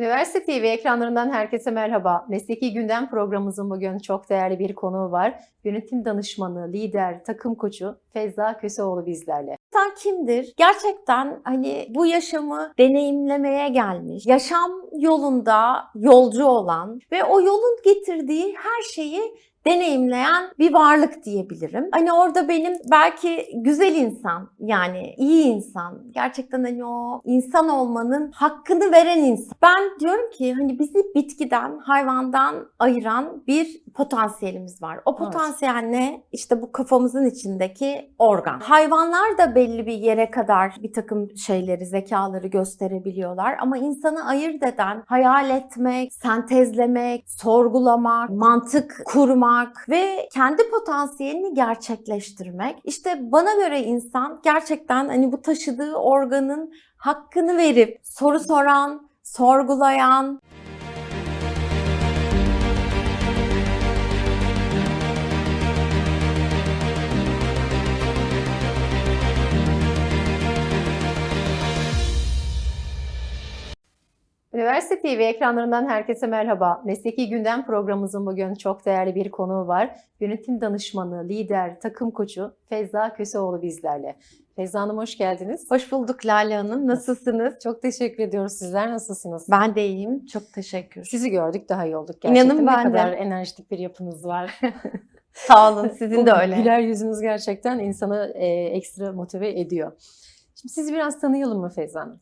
Üniversite TV ekranlarından herkese merhaba. Mesleki Gündem programımızın bugün çok değerli bir konuğu var. Yönetim danışmanı, lider, takım koçu Feyza Köseoğlu bizlerle. İnsan kimdir? Gerçekten hani bu yaşamı deneyimlemeye gelmiş, yaşam yolunda yolcu olan ve o yolun getirdiği her şeyi deneyimleyen bir varlık diyebilirim. Hani orada benim belki güzel insan yani iyi insan gerçekten hani o insan olmanın hakkını veren insan. Ben diyorum ki hani bizi bitkiden, hayvandan ayıran bir potansiyelimiz var. O Evet. potansiyel ne? İşte bu kafamızın içindeki organ. Hayvanlar da belli bir yere kadar bir takım şeyleri, zekaları gösterebiliyorlar ama insanı ayırt eden hayal etmek, sentezlemek, sorgulamak, mantık kurmak ve kendi potansiyelini gerçekleştirmek. İşte bana göre insan gerçekten hani bu taşıdığı organın hakkını verip soru soran, sorgulayan, Üniversite TV ekranlarından herkese merhaba. Mesleki Gündem programımızın bugün çok değerli bir konuğu var. Yönetim danışmanı, lider, takım koçu Feyza Köseoğlu bizlerle. Feyza Hanım hoş geldiniz. Hoş bulduk Lale Hanım. Nasılsınız? Çok teşekkür ediyoruz. Sizler nasılsınız? Ben de iyiyim. Çok teşekkür. Sizi gördük daha iyi olduk gerçekten. İnanın ben ne de. kadar enerjik bir yapınız var. Sağ olun. Sizin de öyle. Güler yüzünüz gerçekten insanı e, ekstra motive ediyor. Şimdi sizi biraz tanıyalım mı Feyza Hanım?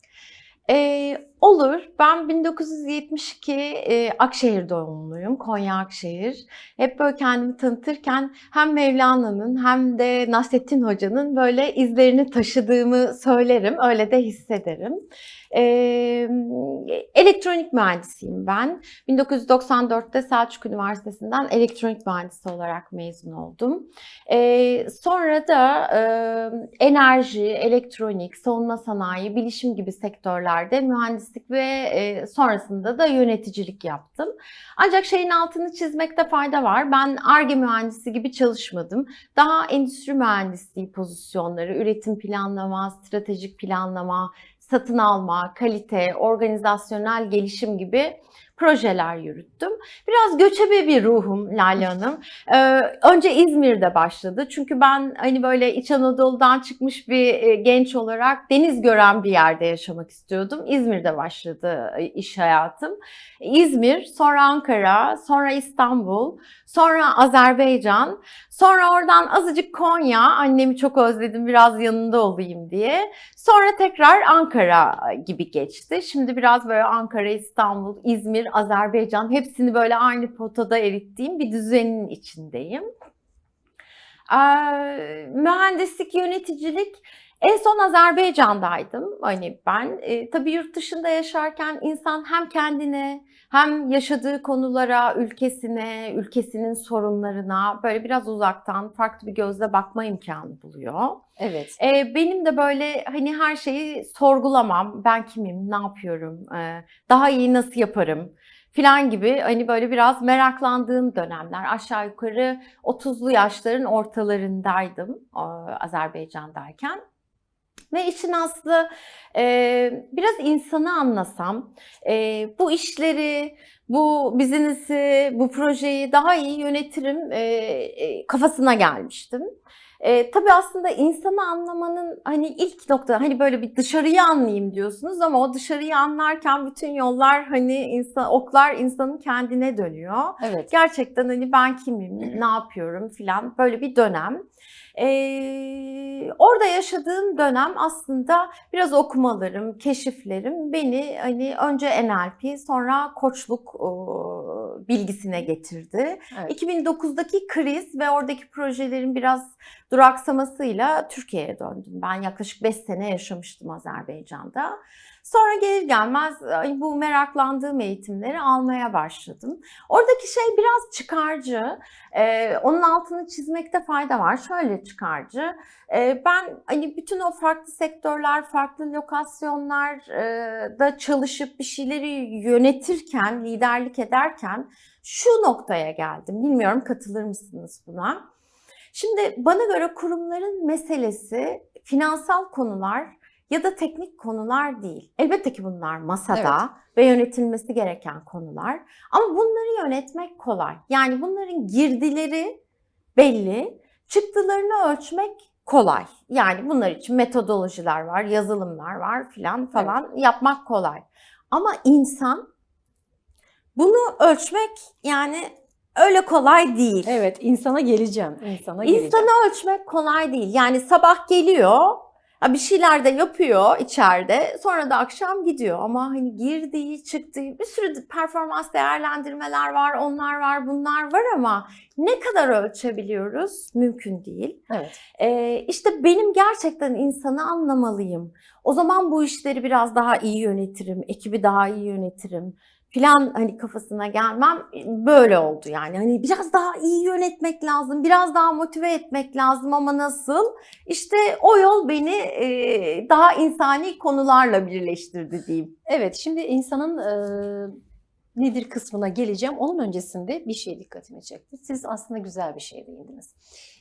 Ee, olur. Ben 1972 e, Akşehir doğumluyum. Konya Akşehir. Hep böyle kendimi tanıtırken hem Mevlana'nın hem de Nasrettin Hoca'nın böyle izlerini taşıdığımı söylerim. Öyle de hissederim. Ee, elektronik mühendisiyim ben. 1994'te Selçuk Üniversitesi'nden elektronik mühendisi olarak mezun oldum. Ee, sonra da e, enerji, elektronik, savunma sanayi, bilişim gibi sektörlerde mühendislik ve e, sonrasında da yöneticilik yaptım. Ancak şeyin altını çizmekte fayda var. Ben ARGE mühendisi gibi çalışmadım. Daha endüstri mühendisliği pozisyonları, üretim planlama, stratejik planlama, satın alma, kalite, organizasyonel gelişim gibi projeler yürüttüm. Biraz göçebe bir ruhum Lale Hanım. Ee, önce İzmir'de başladı. Çünkü ben hani böyle İç Anadolu'dan çıkmış bir genç olarak deniz gören bir yerde yaşamak istiyordum. İzmir'de başladı iş hayatım. İzmir, sonra Ankara, sonra İstanbul, sonra Azerbaycan, sonra oradan azıcık Konya. Annemi çok özledim biraz yanında olayım diye. Sonra tekrar Ankara gibi geçti. Şimdi biraz böyle Ankara, İstanbul, İzmir, Azerbaycan hepsini böyle aynı potada erittiğim bir düzenin içindeyim. Ee, mühendislik, yöneticilik en son Azerbaycan'daydım. Hani ben e, tabii yurt dışında yaşarken insan hem kendine hem yaşadığı konulara, ülkesine, ülkesinin sorunlarına böyle biraz uzaktan farklı bir gözle bakma imkanı buluyor. Evet. Ee, benim de böyle hani her şeyi sorgulamam. Ben kimim, ne yapıyorum, ee, daha iyi nasıl yaparım filan gibi hani böyle biraz meraklandığım dönemler. Aşağı yukarı 30'lu yaşların ortalarındaydım e, Azerbaycan'dayken. Ve işin aslı e, biraz insanı anlasam, e, bu işleri, bu biznesi, bu projeyi daha iyi yönetirim e, e, kafasına gelmiştim. E, tabii aslında insanı anlamanın hani ilk nokta hani böyle bir dışarıyı anlayayım diyorsunuz ama o dışarıyı anlarken bütün yollar hani insan oklar insanın kendine dönüyor. Evet. Gerçekten hani ben kimim, ne yapıyorum filan böyle bir dönem. Ee, orada yaşadığım dönem aslında biraz okumalarım, keşiflerim beni hani önce NLP sonra koçluk e, bilgisine getirdi. evet. 2009'daki kriz ve oradaki projelerin biraz duraksamasıyla Türkiye'ye döndüm. Ben yaklaşık 5 sene yaşamıştım Azerbaycan'da. Sonra gelir gelmez bu meraklandığım eğitimleri almaya başladım. Oradaki şey biraz çıkarcı. Ee, onun altını çizmekte fayda var. Şöyle çıkarcı. Ee, ben hani bütün o farklı sektörler, farklı lokasyonlarda çalışıp bir şeyleri yönetirken, liderlik ederken şu noktaya geldim. Bilmiyorum katılır mısınız buna? Şimdi bana göre kurumların meselesi finansal konular ya da teknik konular değil. Elbette ki bunlar masada ve yönetilmesi gereken konular. Ama bunları yönetmek kolay. Yani bunların girdileri belli, çıktılarını ölçmek kolay. Yani bunlar için metodolojiler var, yazılımlar var filan falan yapmak kolay. Ama insan bunu ölçmek yani öyle kolay değil. Evet, insana geleceğim. İnsana geleceğim. İnsanı ölçmek kolay değil. Yani sabah geliyor, bir şeyler de yapıyor içeride, sonra da akşam gidiyor. Ama hani girdiği, çıktığı bir sürü performans değerlendirmeler var, onlar var, bunlar var ama ne kadar ölçebiliyoruz? Mümkün değil. Evet. Ee, işte benim gerçekten insanı anlamalıyım. O zaman bu işleri biraz daha iyi yönetirim, ekibi daha iyi yönetirim filan hani kafasına gelmem böyle oldu yani. Hani biraz daha iyi yönetmek lazım, biraz daha motive etmek lazım ama nasıl? İşte o yol beni daha insani konularla birleştirdi diyeyim. Evet, şimdi insanın e, nedir kısmına geleceğim. Onun öncesinde bir şey dikkatimi çekti. Siz aslında güzel bir şey değindiniz.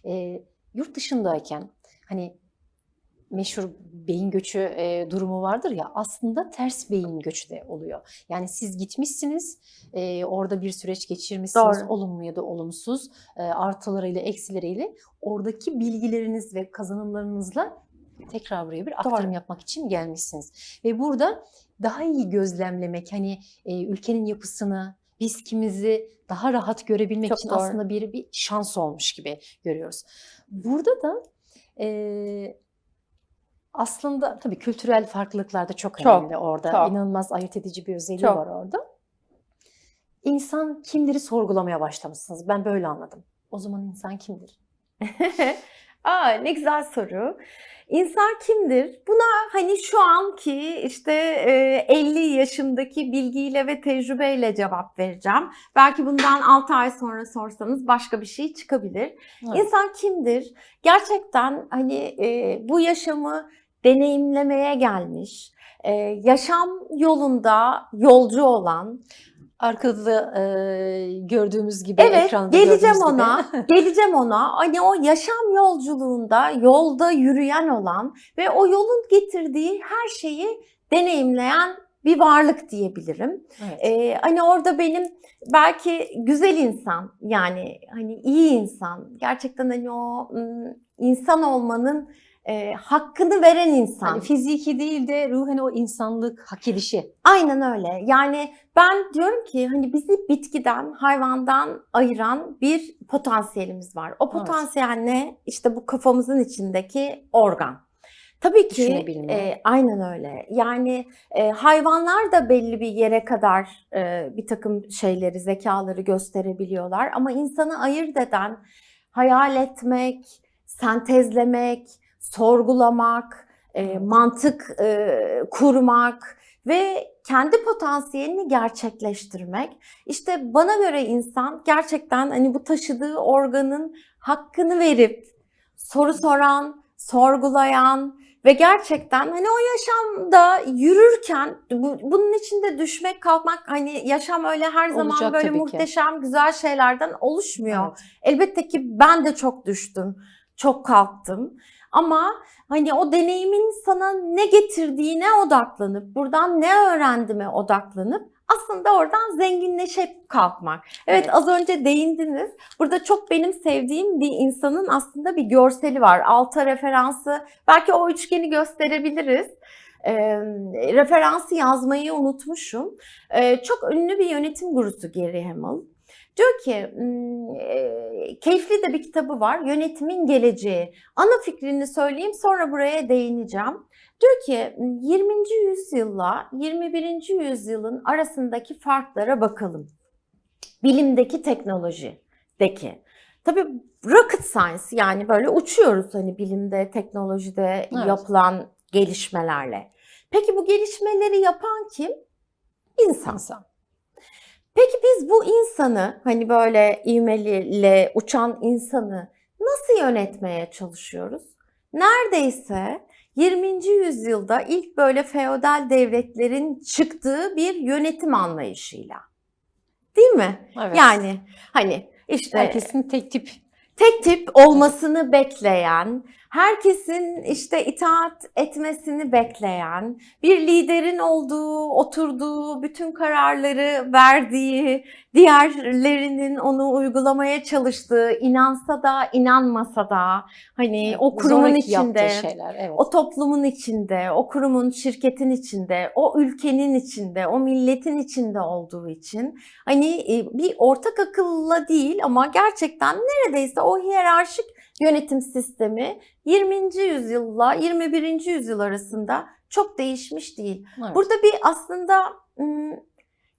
E, yurt dışındayken hani meşhur beyin göçü e, durumu vardır ya aslında ters beyin göçü de oluyor. Yani siz gitmişsiniz, e, orada bir süreç geçirmişsiniz, Doğru. olumlu ya da olumsuz, e, artılarıyla eksileriyle oradaki bilgileriniz ve kazanımlarınızla tekrar buraya bir aktarım Doğru. yapmak için gelmişsiniz. Ve burada daha iyi gözlemlemek, hani e, ülkenin yapısını, biz kimizi daha rahat görebilmek Çok için doğru. aslında bir bir şans olmuş gibi görüyoruz. Burada da e, aslında tabii kültürel farklılıklar da çok Çok, önemli orada. çok. İnanılmaz ayırt edici bir özelliği Çok. var orada. İnsan kimleri sorgulamaya başlamışsınız. Ben böyle anladım. O zaman insan kimdir? Aa ne güzel soru. İnsan kimdir? Buna hani şu anki işte e, 50 yaşımdaki bilgiyle ve tecrübeyle cevap vereceğim. Belki bundan 6 ay sonra sorsanız başka bir şey çıkabilir. Evet. İnsan kimdir? Gerçekten hani e, bu yaşamı deneyimlemeye gelmiş, e, yaşam yolunda yolcu olan, Arkada da e, gördüğümüz gibi Evet, ekranda geleceğim gördüğümüz gibi. ona. geleceğim ona. Hani o yaşam yolculuğunda yolda yürüyen olan ve o yolun getirdiği her şeyi deneyimleyen bir varlık diyebilirim. Evet. Ee, hani orada benim belki güzel insan yani hani iyi insan gerçekten hani o insan olmanın e, hakkını veren insan. Hani fiziki değil de ruhen o insanlık hak edişi. Aynen öyle. Yani ben diyorum ki hani bizi bitkiden, hayvandan ayıran bir potansiyelimiz var. O Evet. potansiyel ne? İşte bu kafamızın içindeki organ. Tabii ki e, aynen öyle. Yani e, hayvanlar da belli bir yere kadar e, bir takım şeyleri, zekaları gösterebiliyorlar. Ama insanı ayırt eden hayal etmek, sentezlemek, sorgulamak, e, mantık e, kurmak ve kendi potansiyelini gerçekleştirmek. İşte bana göre insan gerçekten hani bu taşıdığı organın hakkını verip soru soran, sorgulayan ve gerçekten hani o yaşamda yürürken bu, bunun içinde düşmek, kalkmak hani yaşam öyle her zaman Olacak böyle tabii ki. muhteşem güzel şeylerden oluşmuyor. Evet. Elbette ki ben de çok düştüm, çok kalktım. Ama hani o deneyimin sana ne getirdiğine odaklanıp, buradan ne öğrendiğime odaklanıp aslında oradan zenginleşip kalkmak. Evet, Evet. az önce değindiniz. Burada çok benim sevdiğim bir insanın aslında bir görseli var. Alta referansı, belki o üçgeni gösterebiliriz. Ee, referansı yazmayı unutmuşum. Ee, çok ünlü bir yönetim gurusu Gary Hamel. Diyor ki, "Hmm, e, keyifli de bir kitabı var, Yönetimin Geleceği. Ana fikrini söyleyeyim, sonra buraya değineceğim. Diyor ki, 20. yüzyılla 21. yüzyılın arasındaki farklara bakalım. Bilimdeki teknolojideki. Tabii rocket science yani böyle uçuyoruz hani bilimde, teknolojide Evet. yapılan gelişmelerle. Peki bu gelişmeleri yapan kim? İnsan. İnsan. Peki biz bu insanı hani böyle ivmeliyle uçan insanı nasıl yönetmeye çalışıyoruz? Neredeyse 20. yüzyılda ilk böyle feodal devletlerin çıktığı bir yönetim anlayışıyla. Değil mi? Evet. Yani hani işte herkesin tek tip tek tip olmasını bekleyen, herkesin işte itaat etmesini bekleyen, bir liderin olduğu, oturduğu, bütün kararları verdiği, diğerlerinin onu uygulamaya çalıştığı, inansa da inanmasa da hani o kurumun Zoraki içinde, şeyler. Evet. o toplumun içinde, o kurumun, şirketin içinde, o ülkenin içinde, o milletin içinde olduğu için hani e, bir ortak akılla değil ama gerçekten neredeyse o hiyerarşik yönetim sistemi 20. yüzyılla 21. yüzyıl arasında çok değişmiş değil. Evet. Burada bir aslında ım,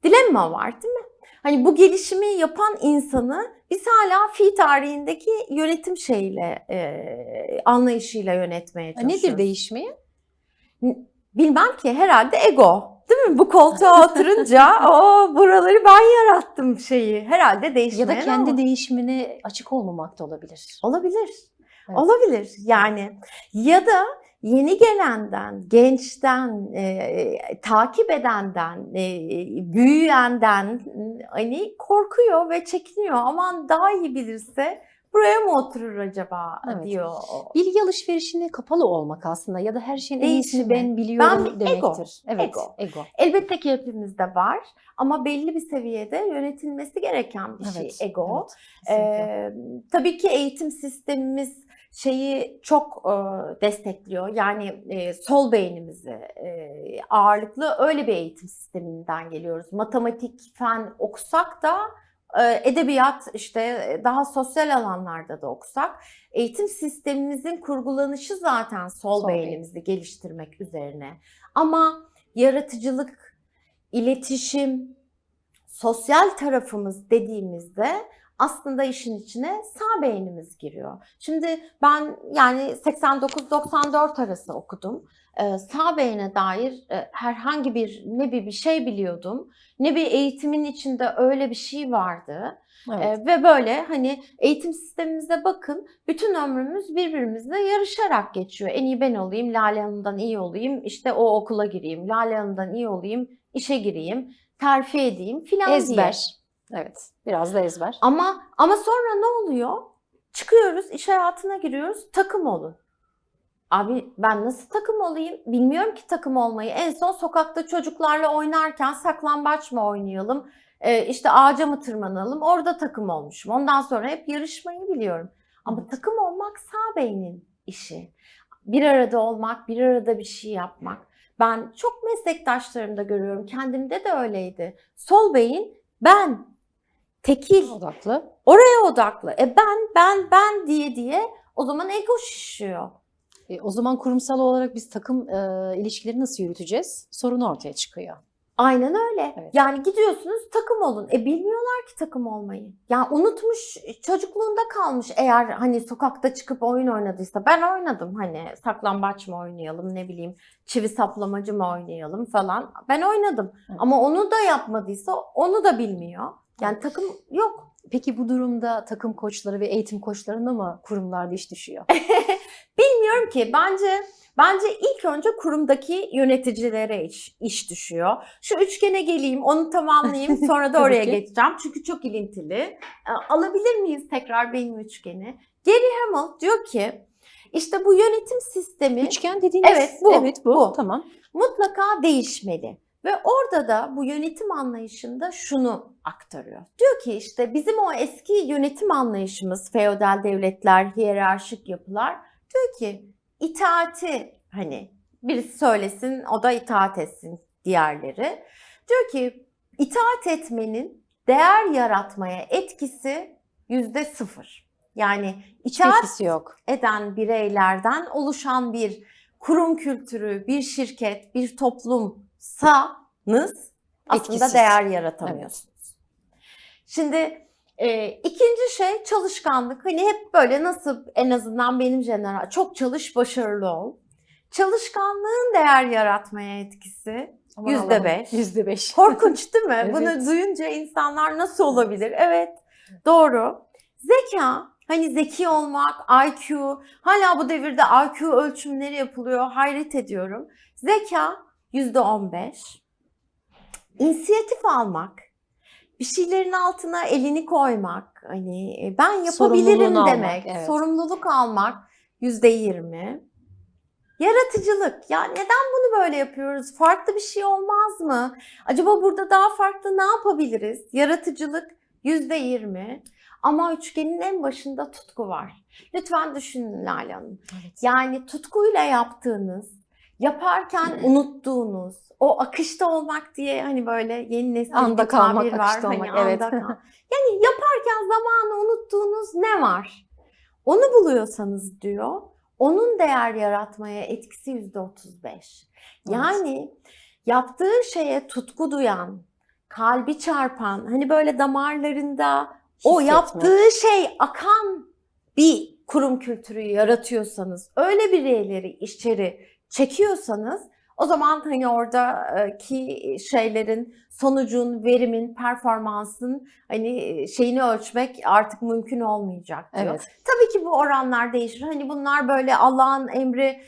dilemma var değil mi? Hani bu gelişimi yapan insanı biz hala fi tarihindeki yönetim şeyiyle, e, anlayışıyla yönetmeye çalışıyoruz. Nedir değişmeyi? Bilmem ki herhalde ego. Değil mi? Bu koltuğa oturunca o buraları ben yarattım şeyi. Herhalde Ya değişmeyen da kendi ama. değişimine açık olmamak da olabilir. Olabilir. Evet. Olabilir yani. Ya da yeni gelenden, gençten, e, takip edenden, e, büyüyenden hani korkuyor ve çekiniyor. Aman daha iyi bilirse buraya mı oturur acaba Evet. diyor. Bilgi alışverişine kapalı olmak aslında ya da her şeyin en iyisini ben biliyorum Ben- demektir. ego, Evet, ego. ego. Elbette ki hepimizde var ama belli bir seviyede yönetilmesi gereken bir Evet, şey ego. evet. Ee, tabii ki eğitim sistemimiz şeyi çok e, destekliyor. Yani e, sol beynimizi e, ağırlıklı öyle bir eğitim sisteminden geliyoruz. Matematik, fen okusak da edebiyat işte e, daha sosyal alanlarda da okusak eğitim sistemimizin kurgulanışı zaten sol, Sol beyin. beynimizi geliştirmek üzerine. Ama yaratıcılık, iletişim, sosyal tarafımız dediğimizde aslında işin içine sağ beynimiz giriyor. Şimdi ben yani 89-94 arası okudum. Ee, sağ beyne dair e, herhangi bir ne bir bir şey biliyordum, ne bir eğitimin içinde öyle bir şey vardı. Evet. Ee, ve böyle hani eğitim sistemimize bakın bütün ömrümüz birbirimizle yarışarak geçiyor. En iyi ben olayım, Lale Hanım'dan iyi olayım, işte o okula gireyim, Lale Hanım'dan iyi olayım, işe gireyim, terfi edeyim filan diye. ezber. Evet. Biraz da ezber. Ama ama sonra ne oluyor? Çıkıyoruz, iş hayatına giriyoruz, takım olun. Abi ben nasıl takım olayım? Bilmiyorum ki takım olmayı. En son sokakta çocuklarla oynarken saklambaç mı oynayalım? Ee, işte ağaca mı tırmanalım? Orada takım olmuşum. Ondan sonra hep yarışmayı biliyorum. Ama takım olmak sağ beynin işi. Bir arada olmak, bir arada bir şey yapmak. Ben çok meslektaşlarımda görüyorum. Kendimde de öyleydi. Sol beyin ben, tekil, Odaklı. oraya odaklı. E ben, ben, ben diye diye o zaman ego şişiyor. E, o zaman kurumsal olarak biz takım e, ilişkileri nasıl yürüteceğiz? Sorun ortaya çıkıyor. Aynen öyle. Evet. Yani gidiyorsunuz takım olun. E bilmiyorlar ki takım olmayı. Ya unutmuş çocukluğunda kalmış eğer hani sokakta çıkıp oyun oynadıysa. Ben oynadım hani saklambaç mı oynayalım ne bileyim çivi saplamacı mı oynayalım falan. Ben oynadım. Evet. Ama onu da yapmadıysa onu da bilmiyor. Yani Evet. takım yok. Peki bu durumda takım koçları ve eğitim koçlarına mı kurumlarda iş düşüyor? Bilmiyorum ki bence bence ilk önce kurumdaki yöneticilere iş, iş düşüyor. Şu üçgene geleyim, onu tamamlayayım, sonra da oraya geçeceğim. Çünkü çok ilintili. E, Alabilir miyiz tekrar benim üçgeni? Gary Hamel diyor ki işte bu yönetim sistemi Üçgen dediğiniz Evet, bu, Evet bu. bu. Tamam. mutlaka değişmeli. Ve orada da bu yönetim anlayışında şunu aktarıyor. Diyor ki işte bizim o eski yönetim anlayışımız, feodal devletler, hiyerarşik yapılar diyor ki itaati hani birisi söylesin o da itaat etsin diğerleri. Diyor ki itaat etmenin değer yaratmaya etkisi yüzde sıfır. Yani itaat yok. eden bireylerden oluşan bir kurum kültürü, bir şirket, bir toplumsanız aslında Etkisiz. değer yaratamıyorsunuz. Şimdi e, ikinci şey çalışkanlık. Hani hep böyle nasıl en azından benim jeneral çok çalış başarılı ol. Çalışkanlığın değer yaratmaya etkisi yüzde beş. Yüzde beş. Korkunç değil mi? Evet. Bunu duyunca insanlar nasıl olabilir? Evet, doğru. Zeka, hani zeki olmak, IQ, hala bu devirde IQ ölçümleri yapılıyor, hayret ediyorum. Zeka yüzde on beş. İnisiyatif almak, bir şeylerin altına elini koymak, hani ben yapabilirim Sorumluluğunu almak, demek, evet. sorumluluk almak %20. Yaratıcılık. Ya neden bunu böyle yapıyoruz? Farklı bir şey olmaz mı? Acaba burada daha farklı ne yapabiliriz? Yaratıcılık %20. Ama üçgenin en başında tutku var. Lütfen düşünün Lale Hanım. Evet. Yani tutkuyla yaptığınız, yaparken unuttuğunuz, o akışta olmak diye hani böyle yeni nesil Anda bir kalmak, tabir var. Hani olmak, anda evet. kal- Yani yaparken zamanı unuttuğunuz ne var? Onu buluyorsanız diyor, onun değer yaratmaya etkisi yüzde otuz beş. Yani yaptığı şeye tutku duyan, kalbi çarpan, hani böyle damarlarında o Hissetmek. yaptığı şey akan bir kurum kültürü yaratıyorsanız, öyle bireyleri içeri çekiyorsanız o zaman hani oradaki şeylerin, sonucun, verimin, performansın hani şeyini ölçmek artık mümkün olmayacak diyor. Evet. Tabii ki bu oranlar değişir. Hani bunlar böyle Allah'ın emri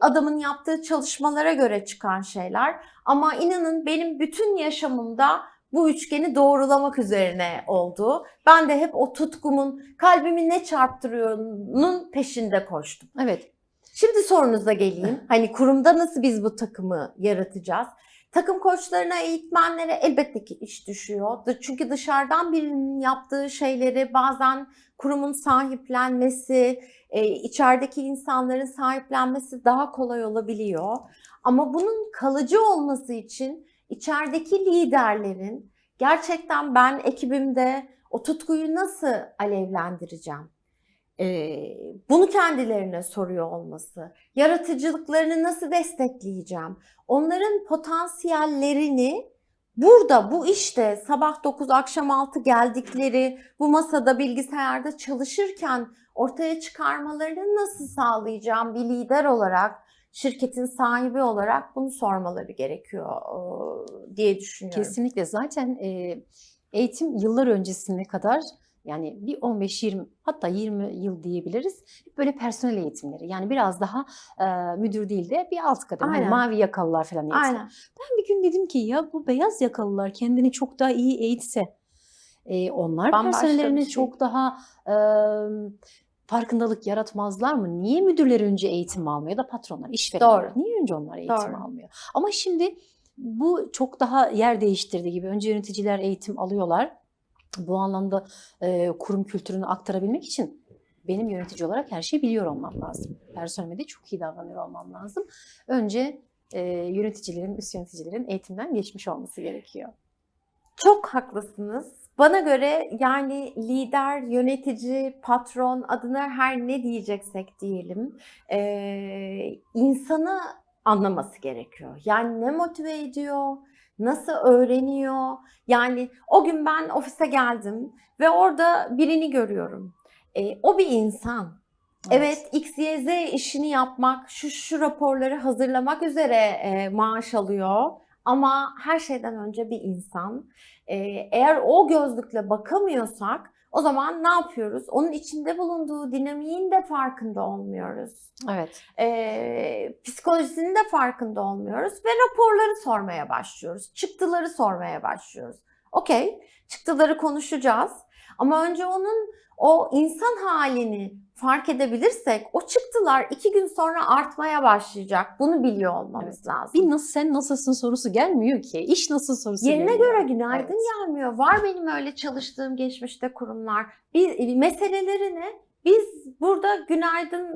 adamın yaptığı çalışmalara göre çıkan şeyler. Ama inanın benim bütün yaşamımda bu üçgeni doğrulamak üzerine oldu. Ben de hep o tutkumun kalbimi ne çarptırıyor'nun peşinde koştum. Evet. Şimdi sorunuza geleyim. Hani kurumda nasıl biz bu takımı yaratacağız? Takım koçlarına, eğitmenlere elbette ki iş düşüyor. Çünkü dışarıdan birinin yaptığı şeyleri bazen kurumun sahiplenmesi, e, içerideki insanların sahiplenmesi daha kolay olabiliyor. Ama bunun kalıcı olması için içerideki liderlerin gerçekten ben ekibimde o tutkuyu nasıl alevlendireceğim? Bunu kendilerine soruyor olması, yaratıcılıklarını nasıl destekleyeceğim, onların potansiyellerini burada, bu işte sabah 9 akşam 6 geldikleri bu masada bilgisayarda çalışırken ortaya çıkarmalarını nasıl sağlayacağım bir lider olarak, şirketin sahibi olarak bunu sormaları gerekiyor diye düşünüyorum. Kesinlikle zaten eğitim yıllar öncesine kadar yani bir 15-20 hatta 20 yıl diyebiliriz. Böyle personel eğitimleri. Yani biraz daha e, müdür değil de bir alt kademe. Hani Aynen. mavi yakalılar falan eğitim. Aynen. Ben bir gün dedim ki ya bu beyaz yakalılar kendini çok daha iyi eğitse e, onlar Bambaşka personellerine şey. çok daha e, farkındalık yaratmazlar mı? Niye müdürler önce eğitim almıyor da patronlar, işverenler? Doğru. Niye önce onlar eğitim Doğru. almıyor? Ama şimdi bu çok daha yer değiştirdi gibi. Önce yöneticiler eğitim alıyorlar. Bu anlamda e, kurum kültürünü aktarabilmek için benim yönetici olarak her şeyi biliyor olmam lazım. Personelime de çok iyi davranıyor olmam lazım. Önce e, yöneticilerin, üst yöneticilerin eğitimden geçmiş olması gerekiyor. Çok haklısınız. Bana göre yani lider, yönetici, patron adına her ne diyeceksek diyelim eee, insanı anlaması gerekiyor. Yani ne motive ediyor, nasıl öğreniyor. Yani o gün ben ofise geldim ve orada birini görüyorum. E, o bir insan. Evet, X, Y, Z işini yapmak, şu şu raporları hazırlamak üzere e, maaş alıyor. Ama her şeyden önce bir insan. E, eğer o gözlükle bakamıyorsak o zaman ne yapıyoruz? Onun içinde bulunduğu dinamiğin de farkında olmuyoruz. Evet. E, psikolojisinin de farkında olmuyoruz ve raporları sormaya başlıyoruz. Çıktıları sormaya başlıyoruz. Okey, çıktıları konuşacağız. Ama önce onun o insan halini fark edebilirsek o çıktılar iki gün sonra artmaya başlayacak. Bunu biliyor olmamız lazım. Bir nasıl sen nasılsın sorusu gelmiyor ki. İş nasıl sorusu Yerine geliyor. göre günaydın Evet. gelmiyor. Var benim öyle çalıştığım geçmişte kurumlar. Bir meselelerini biz burada günaydın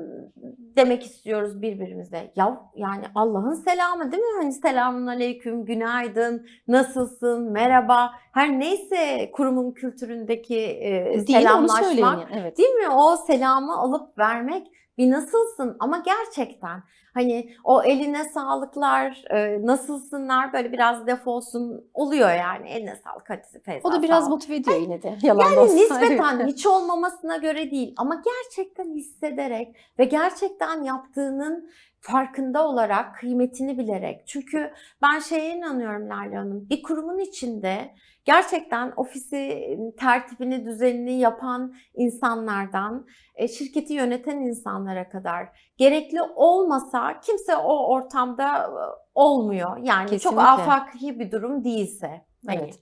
demek istiyoruz birbirimize. Ya yani Allah'ın selamı değil mi? Hani selamun aleyküm, günaydın, nasılsın, merhaba. Her neyse kurumun kültüründeki e, Değil onu selamlaşmak. söyleyin. Evet. Değil mi? O selamı alıp vermek bir nasılsın ama gerçekten hani o eline sağlıklar, e, nasılsınlar böyle biraz defolsun oluyor yani eline sağlık hadi Feyza O da biraz sağ ol. motive ediyor yine de. Yalan Yani nispeten hiç olmamasına göre değil ama gerçekten hissederek ve gerçekten yaptığının farkında olarak, kıymetini bilerek. Çünkü ben şeye inanıyorum Lale Hanım, bir kurumun içinde gerçekten ofisi tertibini, düzenini yapan insanlardan, e, şirketi yöneten insanlara kadar gerekli olmasa kimse o ortamda olmuyor. Yani çok Kesinlikle. afaki bir durum değilse. Hani. Evet.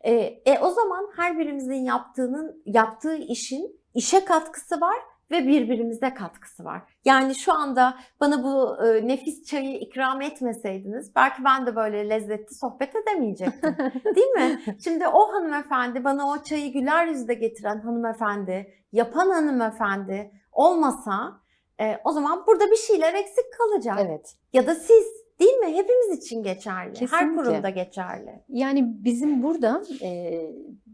E, e, o zaman her birimizin yaptığının yaptığı işin işe katkısı var ve birbirimize katkısı var. Yani şu anda bana bu e, nefis çayı ikram etmeseydiniz belki ben de böyle lezzetli sohbet edemeyecektim. Değil mi? Şimdi o hanımefendi bana o çayı güler yüzle getiren hanımefendi, yapan hanımefendi olmasa e, o zaman burada bir şeyler eksik kalacak. Evet. Ya da siz değil mi? Hepimiz için geçerli. Her Kesinlikle. kurumda geçerli. Yani bizim burada e,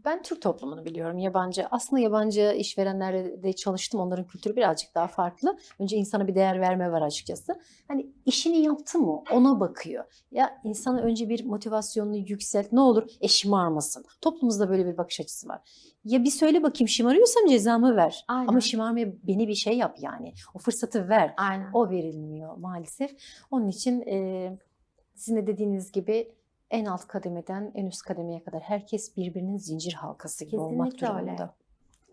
ben Türk toplumunu biliyorum. Yabancı aslında yabancı işverenlerle de çalıştım. Onların kültürü birazcık daha farklı. Önce insana bir değer verme var açıkçası. Hani işini yaptı mı ona bakıyor. Ya insana önce bir motivasyonunu yükselt. Ne olur e şımarmasın. Toplumumuzda böyle bir bakış açısı var. Ya bir söyle bakayım şımarıyorsam cezamı ver. Aynen. Ama şımarmaya beni bir şey yap yani. O fırsatı ver. Aynen. O verilmiyor maalesef. Onun için e, sizin de dediğiniz gibi en alt kademeden en üst kademeye kadar herkes birbirinin zincir halkası gibi olmak Kesinlikle öyle. durumunda.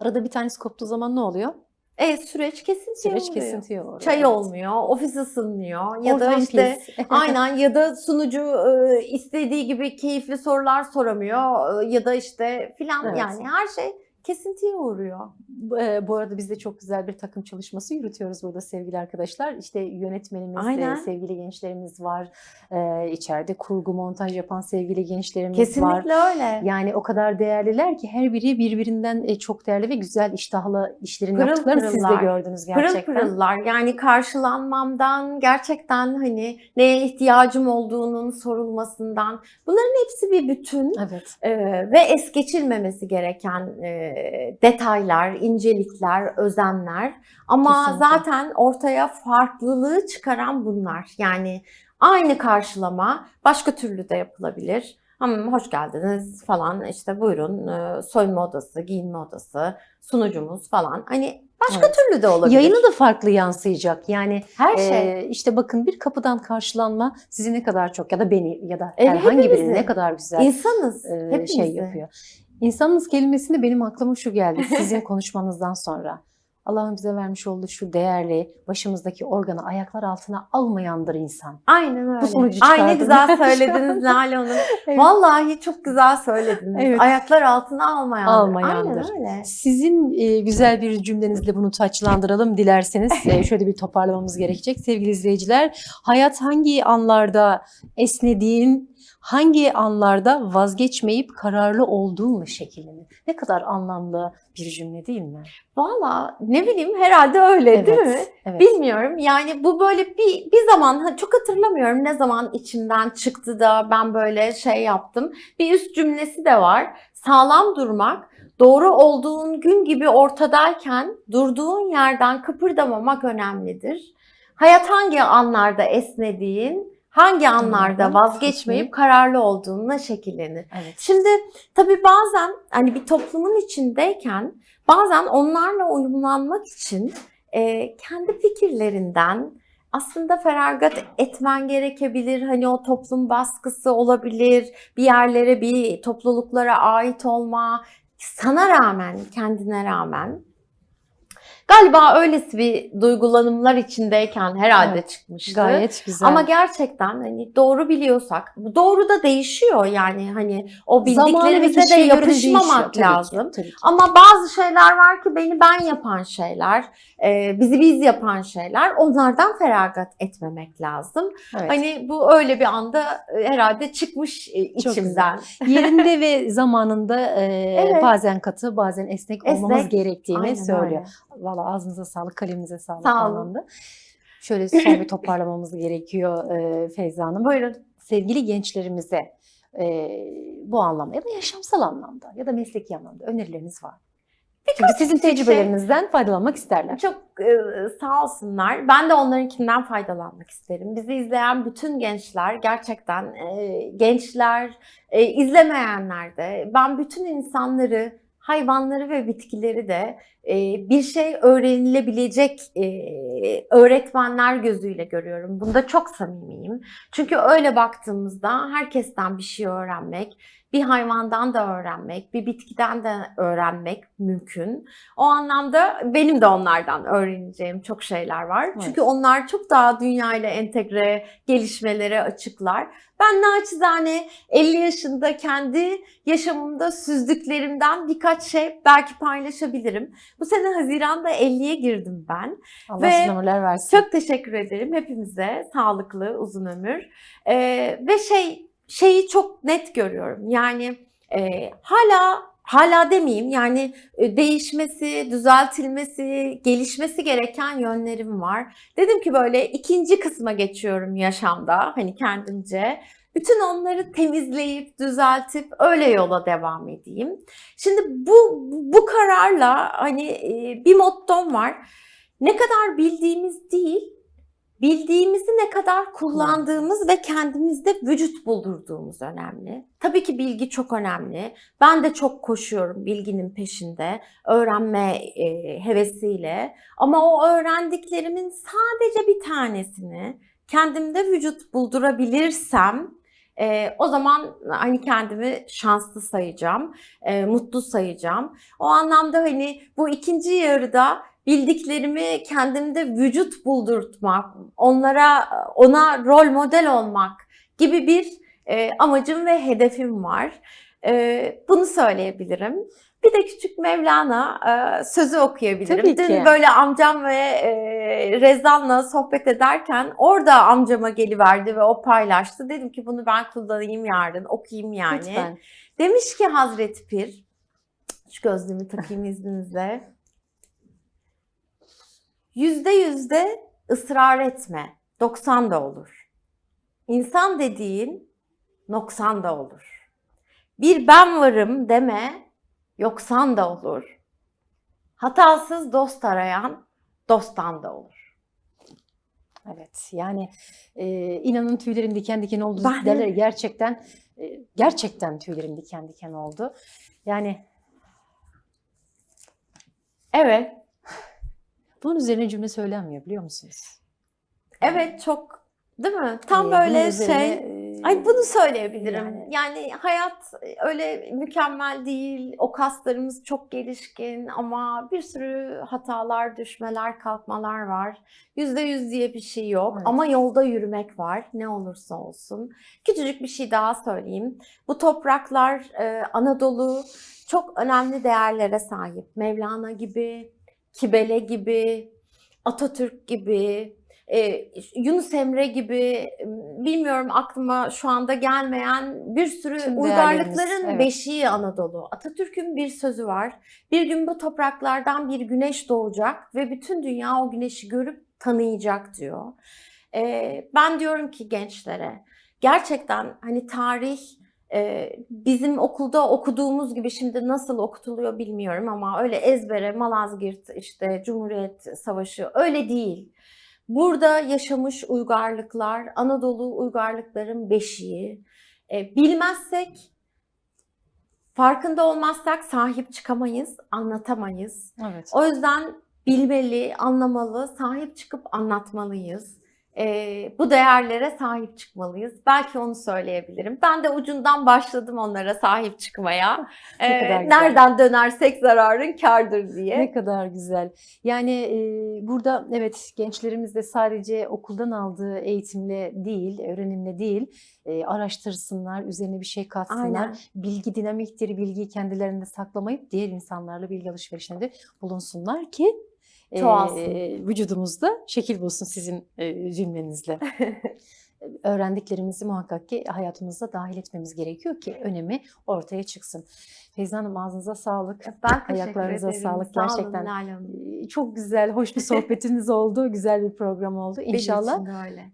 Arada bir tanesi koptuğu zaman ne oluyor? E, süreç kesintiye Süreç uğruyor. kesintiye uğruyor. Çay Evet. olmuyor, ofis ısınmıyor ya da Ortam işte pis. aynen ya da sunucu e, istediği gibi keyifli sorular soramıyor e, ya da işte filan Evet. yani her şey kesintiye uğruyor. Bu- e, Bu arada biz de çok güzel bir takım çalışması yürütüyoruz burada sevgili arkadaşlar. İşte yönetmenimiz, e, Aynen. sevgili gençlerimiz var. E, içeride kurgu, montaj yapan sevgili gençlerimiz var. Kesinlikle öyle. Yani o kadar değerliler ki her biri birbirinden e, çok değerli ve güzel iştahlı işlerini Pırıl yaptıklarını siz de pırıllar. gördünüz Pırıl gerçekten. pırıllar yani karşılanmamdan gerçekten hani neye ihtiyacım olduğunun sorulmasından bunların hepsi bir bütün. Evet. Ee, ve es geçilmemesi gereken e, detaylar, incelikler, özenler. Ama Kesinlikle. zaten ortaya farklılığı çıkaran bunlar. Yani aynı karşılama başka türlü de yapılabilir. Ama hoş geldiniz falan işte buyurun soyunma odası, giyinme odası, sunucumuz falan. Hani başka Evet. türlü de olabilir. Yayını da farklı yansıyacak. Yani her şey. e, işte bakın bir kapıdan karşılanma sizi ne kadar çok ya da beni ya da E, herhangi birini hepimizi. ne kadar güzel İnsanız. e, hepimiz şey yapıyor. İnsanınız kelimesinde benim aklıma şu geldi sizin konuşmanızdan sonra. Allah'ın bize vermiş olduğu şu değerli başımızdaki organı ayaklar altına almayandır insan. Aynen öyle. sonucu Ay ne güzel söylediniz an. Lale Hanım. Evet. Vallahi çok güzel söylediniz. Evet. Ayaklar altına almayandır. Almayandır. Aynen öyle. Sizin e, güzel bir cümlenizle bunu taçlandıralım dilerseniz. E, şöyle bir toparlamamız gerekecek sevgili izleyiciler. Hayat hangi anlarda esnediğin, hangi anlarda vazgeçmeyip kararlı olduğunla şekillenir. Ne kadar anlamlı bir cümle değil mi? Valla ne bileyim herhalde öyle değil mi? Evet. Bilmiyorum yani bu böyle bir, bir zaman çok hatırlamıyorum ne zaman içimden çıktı da ben böyle şey yaptım. Bir üst cümlesi de var. Sağlam durmak doğru olduğun gün gibi ortadayken durduğun yerden kıpırdamamak önemlidir. Hayat hangi anlarda esnediğin, hangi anlarda vazgeçmeyip kararlı olduğunla şekillenir. Evet. Şimdi tabii bazen hani bir toplumun içindeyken bazen onlarla uyumlanmak için e, kendi fikirlerinden aslında feragat etmen gerekebilir. Hani o toplum baskısı olabilir. Bir yerlere, bir topluluklara ait olma. Sana rağmen, kendine rağmen. Galiba öylesi bir duygulanımlar içindeyken herhalde Evet, çıkmıştı. Gayet güzel. Ama gerçekten hani doğru biliyorsak, doğru da değişiyor yani hani o bildiklerimize de yapışmamak. Tabii ki, lazım. tabii ki. Ama bazı şeyler var ki beni ben yapan şeyler, e, bizi biz yapan şeyler onlardan feragat etmemek lazım. Evet. Hani bu öyle bir anda e, herhalde çıkmış e, Çok içimden. Yerinde ve zamanında e, Evet. bazen katı bazen esnek, olmamız Esnek. gerektiğini Aynen söylüyor. öyle. Valla ağzınıza sağlık, kalemize sağlık Sağ olun. anlamda. Şöyle son bir toparlamamız gerekiyor e, Feyza Hanım. Buyurun. Sevgili gençlerimize e, bu anlamda ya da yaşamsal anlamda ya da mesleki anlamda önerileriniz var. mı? Çünkü sizin şey- tecrübelerinizden faydalanmak isterler. Çok e, sağ olsunlar. Ben de onlarınkinden faydalanmak isterim. Bizi izleyen bütün gençler, gerçekten e, gençler, e, izlemeyenler de, ben bütün insanları, hayvanları ve bitkileri de e, bir şey öğrenilebilecek e, öğretmenler gözüyle görüyorum. Bunda çok samimiyim. Çünkü öyle baktığımızda herkesten bir şey öğrenmek, Bir hayvandan da öğrenmek, bir bitkiden de öğrenmek mümkün. O anlamda benim de onlardan öğreneceğim çok şeyler var. Evet. Çünkü onlar çok daha dünyayla entegre gelişmelere açıklar. Ben naçizane 50 yaşında kendi yaşamımda süzdüklerimden birkaç şey belki paylaşabilirim. Bu sene Haziran'da 50'ye girdim ben. Allah Ve ömürler versin. Çok teşekkür ederim hepimize. Sağlıklı, uzun ömür. Ee, ve şey şeyi çok net görüyorum. Yani e, hala hala demeyeyim yani e, değişmesi, düzeltilmesi, gelişmesi gereken yönlerim var. Dedim ki böyle ikinci kısma geçiyorum yaşamda hani kendimce. Bütün onları temizleyip, düzeltip öyle yola devam edeyim. Şimdi bu bu kararla hani e, bir mottom var. Ne kadar bildiğimiz değil, bildiğimizi ne kadar kullandığımız ve kendimizde vücut buldurduğumuz önemli. Tabii ki bilgi çok önemli. Ben de çok koşuyorum bilginin peşinde, öğrenme e, hevesiyle. Ama o öğrendiklerimin sadece bir tanesini kendimde vücut buldurabilirsem e, o zaman hani kendimi şanslı sayacağım, e, mutlu sayacağım. O anlamda hani bu ikinci yarıda bildiklerimi kendimde vücut buldurtmak, onlara ona rol model olmak gibi bir e, amacım ve hedefim var. E, bunu söyleyebilirim. Bir de küçük Mevlana e, sözü okuyabilirim. Tabii Dün ki. böyle amcam ve e, Rezan'la sohbet ederken orada amcama geliverdi ve o paylaştı. Dedim ki bunu ben kullanayım yarın, okuyayım yani. Lütfen. Demiş ki Hazreti Pir, şu gözlüğümü takayım izninizle. Yüzde yüzde ısrar etme, 90 da olur. İnsan dediğin noksan da olur. Bir ben varım deme, yoksan da olur. Hatasız dost arayan dosttan da olur. Evet yani e, inanın tüylerim diken diken oldu Ben de. derler. Gerçekten e, gerçekten tüylerim diken diken oldu. Yani Evet, bunun üzerine cümle söylenmiyor biliyor musunuz? evet çok değil mi? Tam bunun böyle şey. Ay bunu söyleyebilirim. Yani- Yani, hayat öyle mükemmel değil. O kaslarımız çok gelişkin ama bir sürü hatalar, düşmeler, kalkmalar var. Yüzde yüz diye bir şey yok Evet. ama yolda yürümek var ne olursa olsun. Küçücük bir şey daha söyleyeyim. Bu topraklar e, Anadolu çok önemli değerlere sahip. Mevlana gibi, Kibele gibi, Atatürk gibi, e, Yunus Emre gibi bilmiyorum aklıma şu anda gelmeyen bir sürü Tüm uygarlıkların evet. beşiği Anadolu. Atatürk'ün bir sözü var. Bir gün bu topraklardan bir güneş doğacak ve bütün dünya o güneşi görüp tanıyacak diyor. E, ben diyorum ki gençlere gerçekten hani tarih bizim okulda okuduğumuz gibi şimdi nasıl okutuluyor bilmiyorum ama öyle ezbere Malazgirt işte Cumhuriyet Savaşı öyle değil. Burada yaşamış uygarlıklar, Anadolu uygarlıkların beşiği. E, bilmezsek, farkında olmazsak sahip çıkamayız, anlatamayız. Evet. O yüzden bilmeli, anlamalı, sahip çıkıp anlatmalıyız. E, bu değerlere sahip çıkmalıyız. Belki onu söyleyebilirim. Ben de ucundan başladım onlara sahip çıkmaya. Ne E, kadar güzel. nereden dönersek zararın kârdır diye. Ne kadar güzel. Yani e, burada evet gençlerimiz de sadece okuldan aldığı eğitimle değil, öğrenimle değil, e, araştırsınlar, üzerine bir şey katsınlar. Aynen. Bilgi dinamiktir, bilgiyi kendilerinde saklamayıp diğer insanlarla bilgi alışverişinde bulunsunlar ki e, Çoğalsın. vücudumuzda şekil bulsun sizin e, cümlenizle. Öğrendiklerimizi muhakkak ki hayatımıza dahil etmemiz gerekiyor ki önemi ortaya çıksın. Feyza Hanım ağzınıza sağlık. Ben Ayaklarınıza ederim. sağlık. Sağ olun Gerçekten. Ee, Çok güzel, hoş bir sohbetiniz oldu. Güzel bir program oldu. İnşallah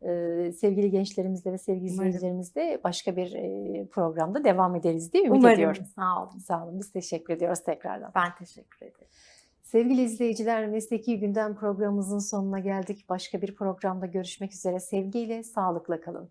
e, sevgili gençlerimizle ve sevgili izleyicilerimizle başka bir e, programda devam ederiz diye ümit Umarım. ediyorum. Sağ olun. Sağ olun. Biz teşekkür ediyoruz tekrardan. Ben teşekkür ederim. Sevgili izleyiciler, Mesleki Gündem programımızın sonuna geldik. Başka bir programda görüşmek üzere. Sevgiyle, sağlıkla kalın.